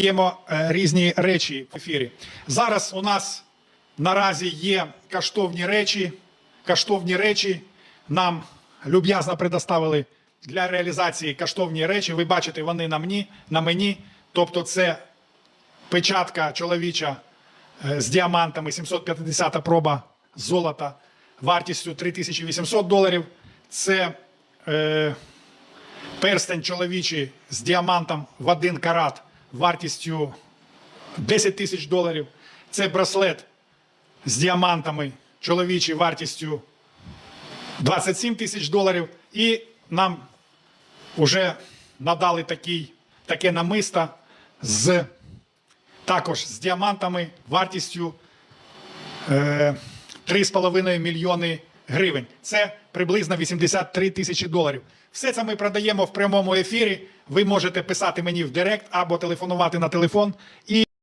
Ємо е, різні речі в ефірі. Зараз у нас наразі є каштовні речі. Каштовні речі нам люб'язно предоставили для реалізації каштовні речі. Ви бачите, вони на мені, на мені. Тобто, це печатка чоловіча е, з діамантами, 750 проба золота вартістю 3800 доларів. Це е, перстень чоловічий з діамантом в один карат вартістю 10 тисяч доларів. Це браслет з діамантами чоловічий вартістю 27 тисяч доларів. І нам вже надали такий, таке намисто з також з діамантами вартістю е, 3,5 мільйони гривень. Це приблизно 83 тисячі доларів. Все це ми продаємо в прямому ефірі. Ви можете писати мені в Директ або телефонувати на телефон. І